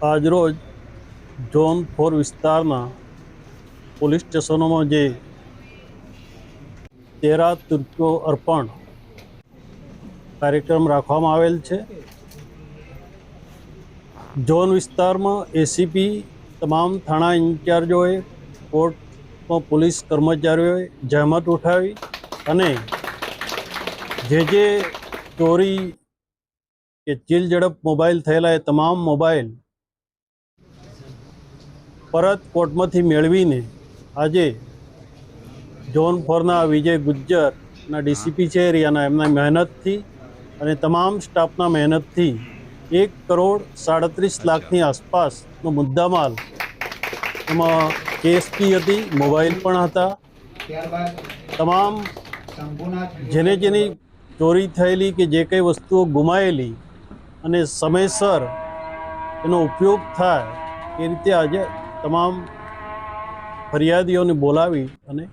આજરોજ zone four વિસ્તારના police સ્ટેશનોમાં જે તેરા તુર્કીઓ અર્પણ કાર્યક્રમ રાખવામાં આવેલ છે. ઝોન વિસ્તારમાં એસીપી તમામ થાણા ઇન્ચાર્જોએ કોર્ટમાં પોલીસ કર્મચારીઓએ જહેમત ઉઠાવી અને જે જે ચોરી કે ચીલ ઝડપ મોબાઈલ થયેલા એ તમામ મોબાઈલ પરત કોર્ટમાંથી મેળવીને આજે ઝોન ફોરના વિજય ગુજ્જરના ડીસીપી છે એરિયાના એમના મહેનતથી અને તમામ સ્ટાફના મહેનતથી એક કરોડ સાડત્રીસ લાખની આસપાસનો મુદ્દામાલ એમાં કેએસપી હતી મોબાઈલ પણ હતા. તમામ જેને જેની ચોરી થયેલી કે જે કંઈ વસ્તુઓ ગુમાયેલી અને સમયસર એનો ઉપયોગ થાય એ રીતે આજે તમામ ફરિયાદીઓને બોલાવી અને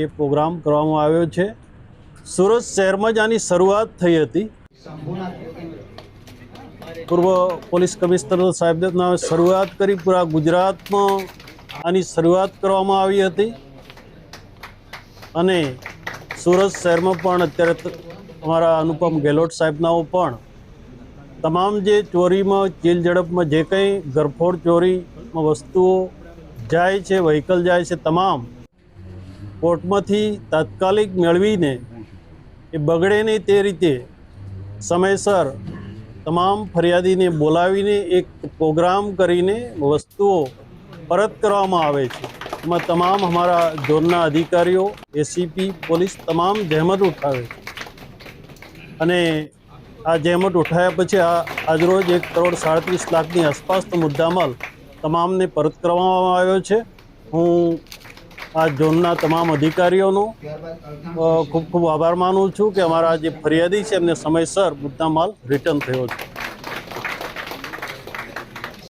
એ પ્રોગ્રામ કરવામાં આવ્યો છે. સુરત શહેરમાં જ આની શરૂઆત થઈ હતી. પૂર્વ પોલીસ કમિશનર સાહેબના શરૂઆત કરી. પૂરા ગુજરાતમાં આની શરૂઆત કરવામાં આવી હતી. અને સુરત શહેરમાં પણ અત્યારે અમારા અનુપમ ગેહલોત સાહેબનાઓ પણ તમામ જે ચોરીમાં ચીલ ઝડપમાં જે કંઈ ગરફોડ ચોરીમાં વસ્તુઓ જાય છે વ્હીકલ જાય છે, તમામ કોર્ટમાંથી તાત્કાલિક મેળવીને એ બગડે નહીં તે રીતે સમયસર તમામ ફરિયાદીને બોલાવીને એક પ્રોગ્રામ કરીને વસ્તુઓ પરત કરવામાં આવે છે. એમાં તમામ અમારા ઝોનના અધિકારીઓ એસીપી પોલીસ તમામ જહેમત ઉઠાવે છે. અને આ જહેમત ઉઠાવ્યા પછી આ આજરોજ એક કરોડ સાડત્રીસ લાખની આસપાસનો મુદ્દામાલ તમામને પરત કરવામાં આવ્યો છે. હું આ ઝોનના તમામ અધિકારીઓનો ખૂબ ખૂબ આભાર માનું છું કે અમારા જે ફરિયાદી છે એમને સમયસર મુદ્દામાલ રિટર્ન થયો છે.